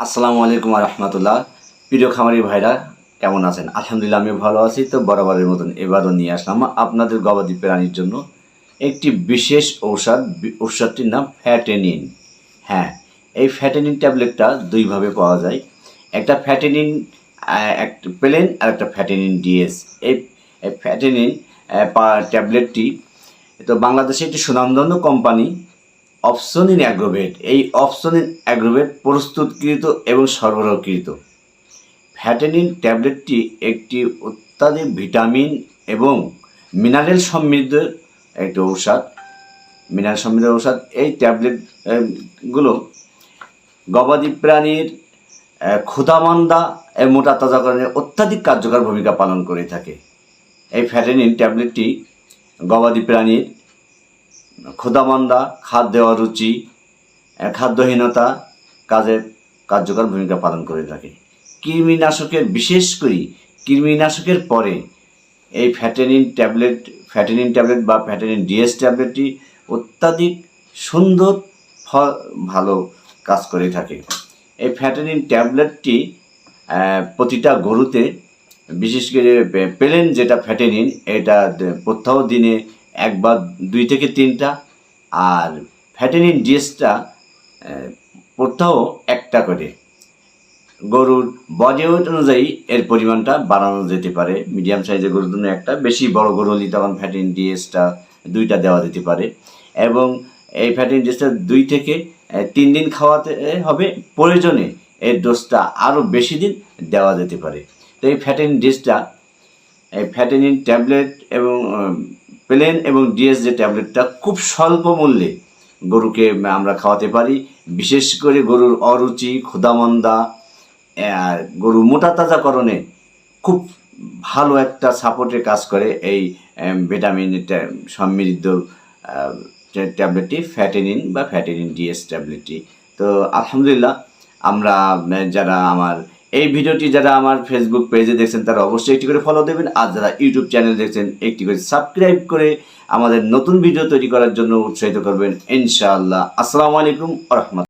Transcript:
আসসালামু আলাইকুম রহমতুল্লাহ প্রিয় খামারি ভাইরা, কেমন আছেন? আলহামদুলিল্লাহ আমি ভালো আছি। তো বরাবরের মতন এবারও নিয়ে আসলাম আপনাদের গবাদি প্রাণীর জন্য একটি বিশেষ ঔষধ। ঔষধটির নাম ফ্যাটেনিন। হ্যাঁ এই ফ্যাটেনিন ট্যাবলেটটা দুইভাবে পাওয়া যায়। একটা ফ্যাটেনিন একটা প্লেন আর একটা ফ্যাটেনিন ডিএস। এই ফ্যাটেনিন ট্যাবলেটটি, তো বাংলাদেশে একটি সুনামধন্য কোম্পানি অপশনিন অ্যাগ্রোভেট। এই অপশনিন অ্যাগ্রোভেট প্রস্তুতকৃত এবং সরবরাহকৃত। ফ্যাটেনিন ট্যাবলেটটি একটি অত্যাধিক ভিটামিন এবং মিনারেল সমৃদ্ধ একটি ঔষধ। মিনারেল সমৃদ্ধ ঔষধ। এই ট্যাবলেটগুলো গবাদি প্রাণীর আহ, ক্ষুধামন্দা এবং মোটা তাজাকরণে অত্যাধিক কার্যকর ভূমিকা পালন করে থাকে। এই ফ্যাটেনিন ট্যাবলেটটি গবাদি প্রাণীর ক্ষুধামন্দা খাদ্য আহ, খাদ্যহীনতা কাজে কার্যকর ভূমিকা পালন করে থাকে। কৃমিনাশকের বিশেষ করে কৃমিনাশকের পরে এই ফ্যাটেনিন ট্যাবলেট ফ্যাটেনিন ট্যাবলেট বা ফ্যাটেনিন ডিএস ট্যাবলেটটি অত্যাধিক সুন্দর ফল ভালো কাজ করে থাকে। এই ফ্যাটেনিন ট্যাবলেটটি প্রতিটা গরুতে বিশেষ করে প্লেন যেটা ফ্যাটেনিন এটা প্রত্যহ দিনে একবার দুই থেকে তিনটা, আর ফ্যাটেনিন ডিএসটা প্রত্যহ একটা করে। গরুর বডি অনুযায়ী এর পরিমাণটা বাড়ানো যেতে পারে। মিডিয়াম সাইজের গরুর জন্য একটা, বেশি বড় গরু হলে তখন ফ্যাটিন ডিএসটা দুইটা দেওয়া যেতে পারে। এবং এই ফ্যাটিন ডিএসটা দুই থেকে তিন দিন খাওয়াতে হবে। প্রয়োজনে এর ডোজটা আরও বেশি দিন দেওয়া যেতে পারে। তো এই ফ্যাটিন ডিএসটা এই ফ্যাটেনিন ট্যাবলেট এবং প্লেন এবং ডিএস যে ট্যাবলেটটা খুব স্বল্প মূল্যে গরুকে আমরা খাওয়াতে পারি। বিশেষ করে গরুর অরুচি ক্ষুদামন্দা গরু মোটা তাজাকরণে খুব ভালো একটা সাপোর্টের কাজ করে এই ভিটামিন সমৃদ্ধ ট্যাবলেটটি, ফ্যাটেনিন বা ফ্যাটেনিন ডিএস ট্যাবলেটটি। তো আলহামদুলিল্লাহ আমরা যারা আমার এই ভিডিওটি যারা আমার ফেসবুক পেজে দেখছেন, তারা অবশ্যই একটি করে ফলো দেবেন। আর যারা ইউটিউব চ্যানেল দেখছেন, একটি করে সাবস্ক্রাইব করে আমাদের নতুন ভিডিও তৈরি করার জন্য উৎসাহিত করবেন। ইনশাআল্লাহ। আসসালামু আলাইকুম রহমতুল্লাহ।